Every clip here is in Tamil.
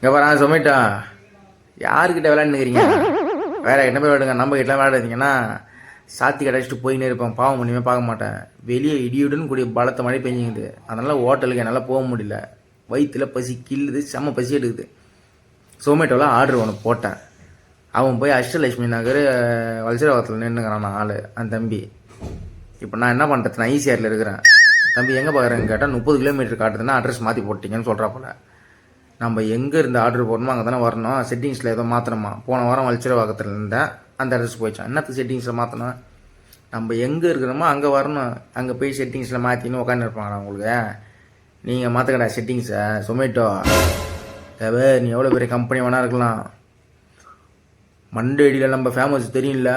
இங்கே பாரு சொமேட்டோ. யாருக்கிட்ட விளையாண்டுக்கிறீங்க வேற என்ன போய் விளையாடுங்க? நம்ம கிட்ட விளையாடுறீங்கன்னா சாத்தி கடைச்சிட்டு போயின்னே இருப்பேன் பாவம் பண்ணியுமே பார்க்க மாட்டேன். வெளியே இடியுடன் கூடிய பலத்த மழை பெஞ்சுங்குது அதனால் ஹோட்டலுக்கு என்னால் போக முடியல. வயிற்றுல பசி கில்லுது செம்ம பசி எடுக்குது. சொமேட்டோவில் ஆர்டர் ஒன்று போட்டேன். அவன் போய் அஷ்டலட்சுமி நகர் வல்சரவாரத்தில் நின்றுக்கிறான் நான் ஆள் அந்த தம்பி. இப்போ நான் என்ன பண்ணுறது நான் ஈசிஆரில் இருக்கிறேன். தம்பி எங்கே பார்க்குறேன்னு கேட்டால் முப்பது கிலோமீட்டர் காட்டுதுன்னா அட்ரஸ் மாற்றி போட்டிங்கன்னு சொல்கிறா போல. நம்ம எங்கே இருந்து ஆர்டர் போடணுமோ அங்கே தானே வரணும் செட்டிங்ஸில் ஏதோ மாற்றணுமா போன வாரம் வல்சரவாக்கத்தில் இருந்தேன். அந்த அட்ரஸ் போயிடுச்சான் என்னத்துக்கு செட்டிங்ஸில் மாற்றணும் நம்ம எங்கே இருக்கிறோமோ அங்கே வரணும். அங்கே போய் செட்டிங்ஸில் மாற்றின்னு உட்காந்துருப்பாங்கடா உங்களுக்கு. நீங்கள் மாற்றக்கடா செட்டிங்ஸை சொமேட்டோ தேவை நீ எவ்வளோ பெரிய கம்பெனி வேணா இருக்கலாம். மண்டேடியில் நம்ம ஃபேமஸ் தெரியும்ல?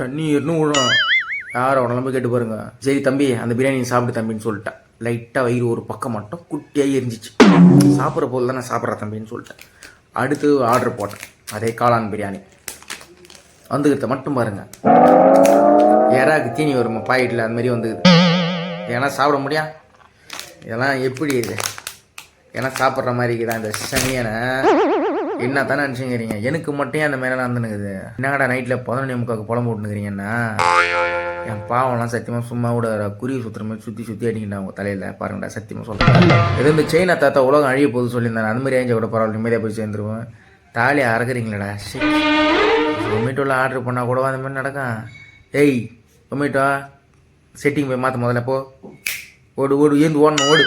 தண்ணீர்னு விழும். யார் உடம்பு கேட்டு பாருங்க. சரி தம்பி அந்த பிரியாணி சாப்பிடு தம்பின்னு சொல்லிட்டேன். லைட்டாக வயிறு ஒரு பக்கம் மட்டும் குட்டியாக எரிஞ்சிச்சு. சாப்பிட்ற போது தான் நான் சாப்பிட்றேன் தம்பின்னு சொல்லிட்டேன். அடுத்து ஆர்டர் போட்டேன். அதே காளான் பிரியாணி. வந்துக்கிறத மட்டும் பாருங்க. யாராக்கு தீனி வருமா? பாக்கெட்டில் அந்த மாதிரி வந்துக்குது ஏன்னா சாப்பிட முடியா? இதெல்லாம் எப்படி இது? ஏன்னா சாப்பிட்ற மாதிரி இருக்குதா இந்த சனியனை? என்ன தானே நினச்சிங்கிறீங்க எனக்கு மட்டும் அந்த மேலே நடந்துனுக்குது என்னடா நைட்டில் பதினொன்று முக்காக்கு புலம்பு விட்டுனுக்குறீங்கன்னா என் பாவம்லாம் சத்தியமாக சும்மா கூட குருவி சுற்றுற மாதிரி சுற்றி சுற்றி அடிக்கிட்டா அவங்க தலையில். பாருங்கடா சத்தியமாக சொல்கிறேன் எதுவும் இந்த சைனா தாத்தா உலகம் அழிய போது சொல்லியிருந்தேன் அந்த மாதிரி ஏஞ்ச கூட பரவாயில்ல நிம்மதியாக போய் சேர்ந்துருவேன் தாலி அறக்குறீங்களாடா ஜொமேட்டோவில் ஆர்டர் பண்ணால் கூடவா அந்த மாதிரி நடக்கும்? ஏய் ஜொமேட்டோ செட்டிங் போய் மாற்ற முதல்ல போ. ஓடு ஓடு ஏந்து ஓடணும் ஓடு.